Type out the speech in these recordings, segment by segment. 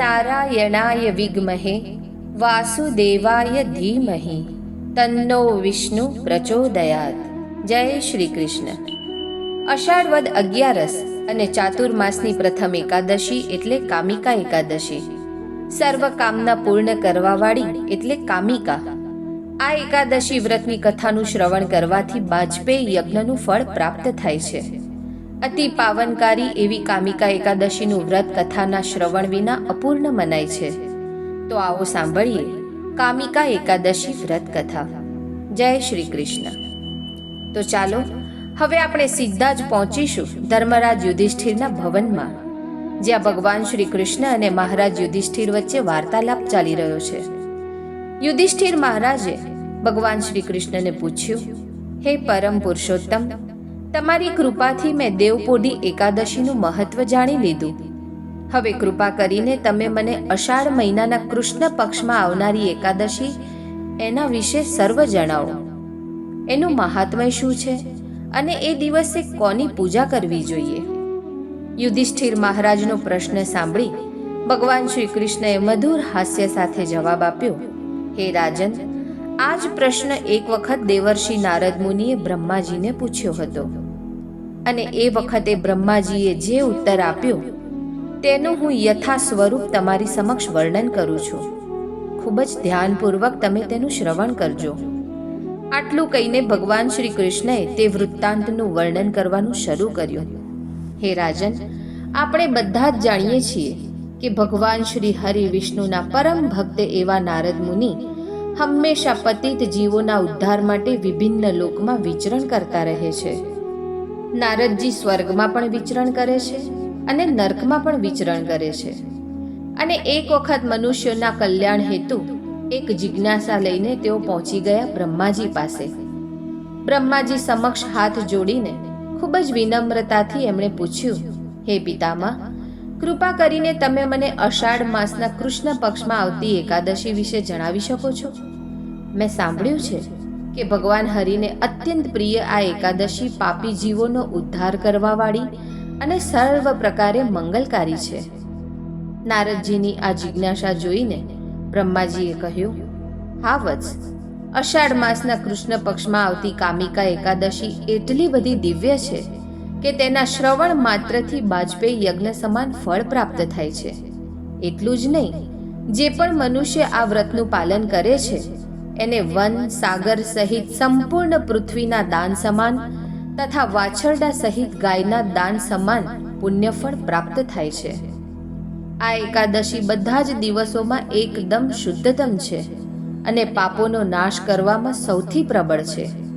નારાયણાય વિગ્મહે વાસુદેવાય ધીમહિ તન્નો વિષ્ણુ પ્રચોદયાત જય શ્રી કૃષ્ણ અષાઢ વદ અગિયારસ અને ચાતુર્માસની પ્રથમ એકાદશી એટલે કામિકા એકાદશી. સર્વ કામના પૂર્ણ કરવાવાળી એટલે કામિકા. આ એકાદશી વ્રતની કથાનું શ્રવણ કરવાથી બાજપેયી યજ્ઞનું ફળ પ્રાપ્ત થાય છે. અતિ પાવનકારી એવી કામિકા એકાદશીનું વ્રત કથાના શ્રવણ વિના અપૂર્ણ મનાય છે. તો આવો સાંભળીએ કામિકા એકાદશી વ્રત કથા. જય શ્રી કૃષ્ણ. તો ચાલો, હવે આપણે સીધા જ પહોંચીશું ધર્મરાજ યુધિષ્ઠિરના ભવનમાં, જ્યાં ભગવાન શ્રી કૃષ્ણ અને મહારાજ યુધિષ્ઠિર વચ્ચે વાર્તાલાપ ચાલી રહ્યો છે. યુધિષ્ઠિર મહારાજે ભગવાન શ્રી કૃષ્ણને પૂછ્યું, હે પરમ પુરુષોત્તમ તમારી કૃપાથી મેં દેવપોઢી એકાદશીનું મહત્વ જાણી લીધું. હવે કૃપા કરીને તમે મને અષાઢ મહિનાના કૃષ્ણ પક્ષમાં આવનારી એકાદશી એના વિશે સર્વ જણાવો. એનું મહાત્મય શું છે? અને એ દિવસે કોની પૂજા કરવી જોઈએ? યુધિષ્ઠિર મહારાજનો પ્રશ્ન સાંભળી ભગવાન શ્રી કૃષ્ણએ મધુર હાસ્ય સાથે જવાબ આપ્યો, હે રાજન આ જ પ્રશ્ન એક વખત દેવર્ષિ નારદ મુનિએ બ્રહ્માજીને પૂછ્યો હતો. અને એ વખતે બ્રહ્માજીએ જે ઉત્તર આપ્યો, તેનું હું યથા સ્વરૂપ તમારી સમક્ષ વર્ણન કરું છું. ખૂબ જ ધ્યાનપૂર્વક તમે તેનું શ્રવણ કરજો. આટલું કહીને ભગવાન શ્રી કૃષ્ણએ તે વૃત્તાંતનું વર્ણન કરવાનું શરૂ કર્યું. હે રાજન, આપણે બધા જ જાણીએ છીએ કે ભગવાન શ્રી હરિ વિષ્ણુના પરમ ભક્ત એવા નારદ મુનિ હંમેશા પતિત જીવોના ઉદ્ધાર માટે વિભિન્ન લોકમાં વિચરણ કરતા રહે છે. નારદજી સ્વર્ગમાં પણ વિચરણ કરે છે અને નર્કમાં પણ વિચરણ કરે છે. અને એક વખત મનુષ્યોના કલ્યાણ હેતુ એક જિજ્ઞાસા લઈને તેઓ પહોંચી ગયા બ્રહ્માજી પાસે. બ્રહ્માજી સમક્ષ હાથ જોડીને ખૂબ જ વિનમ્રતાથી એમણે પૂછ્યું, હે પિતામા કૃપા કરીને તમે મને અષાઢ માસના કૃષ્ણ પક્ષમાં આવતી એકાદશી વિશે જણાવી શકો છો? મેં સાંભળ્યું છે કે ભગવાન હરિને અત્યંત પ્રિય આ એકાદશી પાપી જીવોનો ઉદ્ધાર કરવાવાળી અને સર્વ પ્રકારે મંગલકારી છે. નારદજીની આ જિજ્ઞાસા જોઈને બ્રહ્માજીએ કહ્યું, હા વત્સ, અષાઢ માસના કૃષ્ણ પક્ષમાં આવતી કામિકા એકાદશી એટલી બધી દિવ્ય છે કે તેના શ્રવણ માત્રથી બાજપેયી યજ્ઞ સમાન ફળ પ્રાપ્ત થાય છે. એટલું જ નહીં, જે પણ મનુષ્ય આ વ્રતનું પાલન કરે છે, એને વન, સાગર સહિત સંપૂર્ણ પૃથ્વીના દાન સમાન તથા વાછરડા સહિત ગાયના દાન સમાન પુણ્યફળ પ્રાપ્ત થાય છે. આ એકાદશી બધા જ દિવસોમાં એકદમ શુદ્ધતમ છે અને પાપોનો નાશ કરવામાં સૌથી પ્રબળ છે.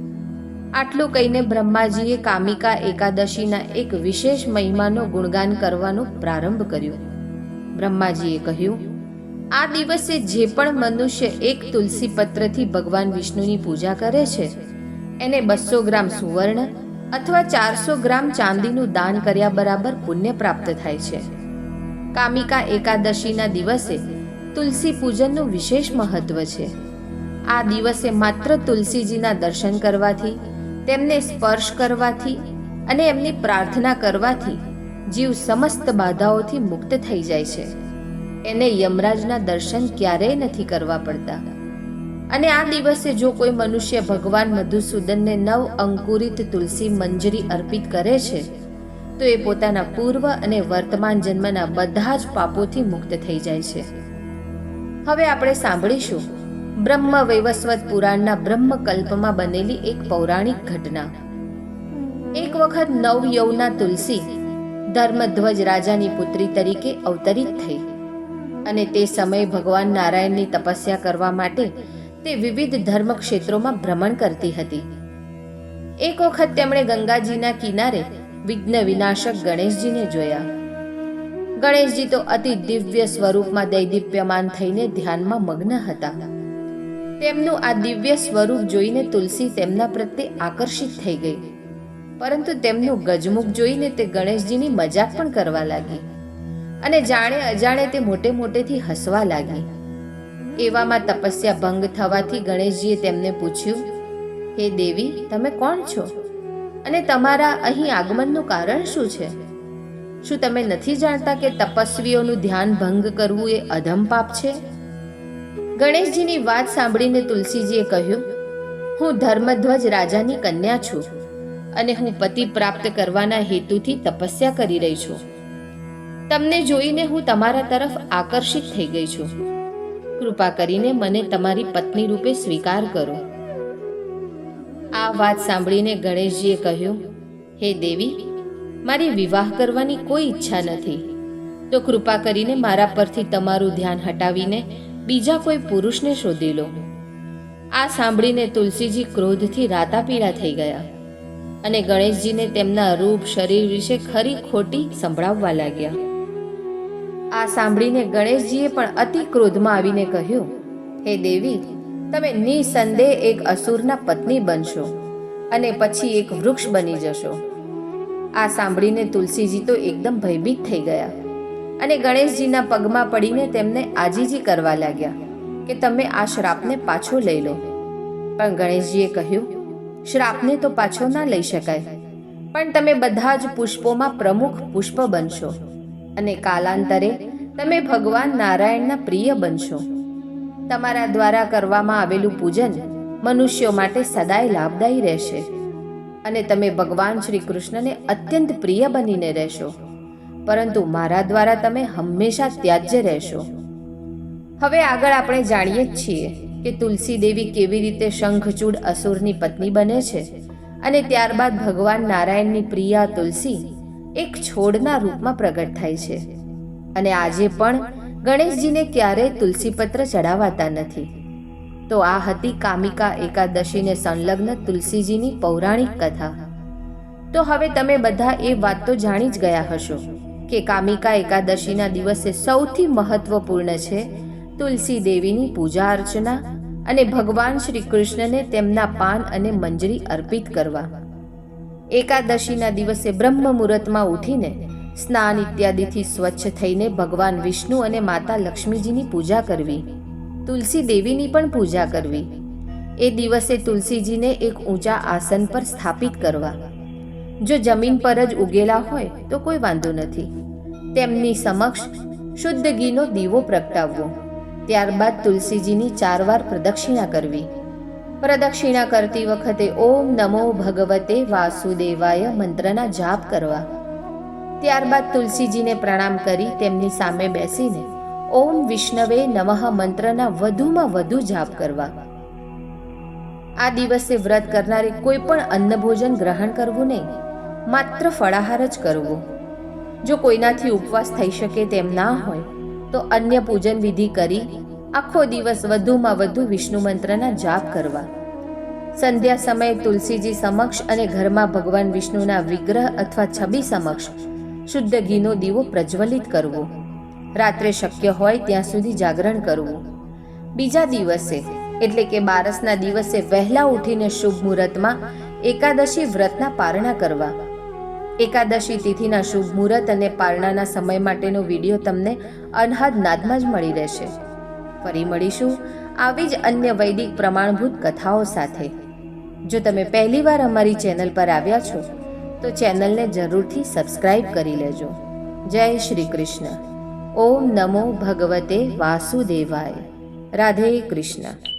આટલું કહીને બ્રહ્માજીએ કામિકા એકાદશીના એક વિશેષ મહિમાનો ગુણગાન કરવાનો પ્રારંભ કર્યો. બ્રહ્માજીએ કહ્યું, આ દિવસે જે પણ મનુષ્ય એક તુલસી પત્રથી ભગવાન વિષ્ણુની પૂજા કરે છે, એને બસો ગ્રામ સુવર્ણ અથવા ચારસો ગ્રામ ચાંદીનું દાન કર્યા બરાબર પુણ્ય પ્રાપ્ત થાય છે. કામિકા એકાદશીના દિવસે તુલસી પૂજનનું વિશેષ મહત્વ છે. આ દિવસે માત્ર તુલસીજીના દર્શન કરવાથી તેમને સ્પર્શ કરવાથી અને એમની પ્રાર્થના કરવાથી જીવ સમસ્ત બાધાઓથી મુક્ત થઈ જાય છે. એને યમરાજના દર્શન ક્યારેય નથી કરવા પડતા. અને આ દિવસે જો કોઈ મનુષ્ય ભગવાન મધુસૂદનને નવ અંકુરિત તુલસી મંજરી અર્પિત કરે છે, તો એ પોતાના પૂર્વ અને વર્તમાન જન્મના બધા જ પાપોથી મુક્ત થઈ જાય છે. હવે આપણે સાંભળીશું બ્રહ્મ વૈવસ્વત પુરાણના બ્રહ્મકલ્પમાં બનેલી એક પૌરાણિક ઘટના. એક વખત નવ યૌના તુલસી ધર્મધ્વજ રાજાની પુત્રી તરીકે અવતરિત થઈ અને તે સમયે ભગવાન નારાયણની તપસ્યા કરવા માટે તે વિવિધ ધર્મ ક્ષેત્રોમાં ભ્રમણ કરતી હતી. એક વખત તેમણે ગંગાજીના કિનારે વિઘ્ન વિનાશક ગણેશજીને જોયા. ગણેશજી તો અતિ દિવ્ય સ્વરૂપમાં દૈદીપ્યમાન થઈને ધ્યાનમાં મગ્ન હતા. તેમનું આ દિવ્ય સ્વરૂપ જોઈને તુલસી તેમના પ્રત્યે આકર્ષિત થઈ ગઈ. પરંતુ તેમનું ગજમુખ જોઈને તે ગણેશજીની મજાક પણ કરવા લાગી. અને જાણે અજાણે તે મોટે મોટેથી હસવા લાગી. એવામાં તપસ્યા ભંગ થવાથી ગણેશજીએ તેમને પૂછ્યું, હે દેવી, તમે કોણ છો? અને તમારા અહીં આગમનનું કારણ શું છે? શું તમે નથી જાણતા કે તપસ્વીઓનું ધ્યાન ભંગ કરવું એ અધમ પાપ છે? ગણેશજીની વાત સાંભળીને તુલસીજીએ કહ્યું, હું ધર્મધ્વજ રાજાની કન્યા છું અને હું પતિ પ્રાપ્ત કરવાના હેતુથી તપસ્યા કરી રહી છું. તમને જોઈને હું તમારા તરફ આકર્ષિત થઈ ગઈ છું. કૃપા કરીને મને તમારી પત્ની રૂપે સ્વીકાર કરો. આ વાત સાંભળીને ગણેશજીએ કહ્યું, હે દેવી, મારી વિવાહ કરવાની કોઈ ઈચ્છા નથી. તો કૃપા કરીને મારા પરથી તમારું ધ્યાન હટાવીને બીજા કોઈ પુરુષને શોધી લો. આ સાંભળીને તુલસીજી ક્રોધથી રાતાપીળા થઈ ગયા અને ગણેશજીને તેમના રૂપ શરીર વિશે ખરી ખોટી સંભળાવવા લાગ્યા. આ સાંભળીને ગણેશજીએ પણ અતિ ક્રોધમાં આવીને કહ્યું, હે દેવી, તમે નિસંદેહ એક અસુરના પત્ની બનશો અને પછી એક વૃક્ષ બની જશો. આ સાંભળીને તુલસીજી તો એકદમ ભયભીત થઈ ગયા. અને ગણેશજીના પગમાં પડીને તેમને આજીજી કરવા લાગ્યા કે તમે આ શ્રાપને પાછો લઈ લો. પણ ગણેશજીએ કહ્યું, શ્રાપને તો પાછો ના લઈ શકાય. પણ તમે બધા જ પુષ્પોમાં પ્રમુખ પુષ્પ બનશો અને કાલાંતરે તમે ભગવાન નારાયણના પ્રિય બનશો. તમારા દ્વારા કરવામાં આવેલું પૂજન મનુષ્યો માટે સદાય લાભદાયી રહેશે અને તમે ભગવાન શ્રી કૃષ્ણને અત્યંત પ્રિય બનીને રહેશો. પરંતુ મારા દ્વારા તમે હંમેશા ત્યાજ્ય રહેશો. હવે આગળ આપણે જાણીએ જ છીએ કે તુલસી દેવી કેવી રીતે શંખચૂડ અસુરની પત્ની બને છે અને ત્યારબાદ ભગવાન નારાયણની પ્રિયા તુલસી એક છોડના રૂપમાં પ્રગટ થાય છે. અને આજે પણ ગણેશજીને ક્યારેય તુલસીપત્ર ચડાવાતા નથી. તો આ હતી કામિકા એકાદશીને સંલગ્ન તુલસીજીની પૌરાણિક કથા. તો હવે તમે બધા એ વાત તો જાણી જ ગયા હશો. કે કામિકા એકાદશીના દિવસે સૌથી મહત્વપૂર્ણ છે તુલસી દેવીની પૂજા અર્ચના અને ભગવાન શ્રી કૃષ્ણને તેમના પાન અને મંજરી અર્પિત કરવા. એકાદશીના દિવસે બ્રહ્મ મુહૂર્તમાં ઉઠીને સ્નાન ઇત્યાદિથી સ્વચ્છ થઈને ભગવાન વિષ્ણુ અને માતા લક્ષ્મીજીની પૂજા કરવી, તુલસી દેવીની પણ પૂજા કરવી. એ દિવસે તુલસીજીને એક ઊંચા આસન પર સ્થાપિત કરવા. જો જમીન પર જ ઉગેલા હોય તો કોઈ વાંધો નથી. તેમની સમક્ષ શુદ્ધ ઘીનો દીવો પ્રગટાવવો. ત્યારબાદ તુલસીજીની ચાર વાર પ્રદક્ષિણા કરવી. પ્રદક્ષિણા કરતી વખતે ઓમ નમો ભગવતે વાસુદેવાય મંત્રના જાપ કરવા. ત્યારબાદ તુલસીજીને પ્રણામ કરી તેમની સામે બેસીને ઓમ વિષ્ણવે નમઃ મંત્રના વધુમાં વધુ જાપ કરવા. આ દિવસે વ્રત કરનારે કોઈ પણ અન્ન ભોજન ગ્રહણ કરવું નહીં. માત્ર ફળાહાર જ કરવો. જો કોઈનાથી ઉપવાસ થઈ શકે તેમ ના હોય, તો અન્ય પૂજન વિધિ કરી આખો દિવસ વધુમાં વધુ વિષ્ણુ મંત્રના જાપ કરવા. સંધ્યા સમયે તુલસીજી સમક્ષ અને ઘરમાં ભગવાન વિષ્ણુના વિગ્રહ અથવા છબી સમક્ષ શુદ્ધ ઘીનો દીવો પ્રજ્વલિત કરવો. રાત્રે શક્ય હોય ત્યાં સુધી જાગરણ કરવું. બીજા દિવસે, એટલે કે બારસના દિવસે વહેલા ઉઠીને શુભ મુહૂર્તમાં એકાદશી વ્રતના પારણા કરવા. એકાદશી તિથિના શુભ મુહૂર્ત અને પારણાના સમય માટેનો વીડિયો તમને અનહદ નાદમાં જ મળી રહેશે. ફરી મળીશું આવી જ અન્ય વૈદિક પ્રમાણભૂત કથાઓ સાથે. જો તમે પહેલીવાર અમારી ચેનલ પર આવ્યા છો, તો ચેનલને જરૂરથી સબસ્ક્રાઇબ કરી લેજો. જય શ્રી કૃષ્ણ. ઓમ નમો ભગવતે વાસુદેવાય. રાધે કૃષ્ણ.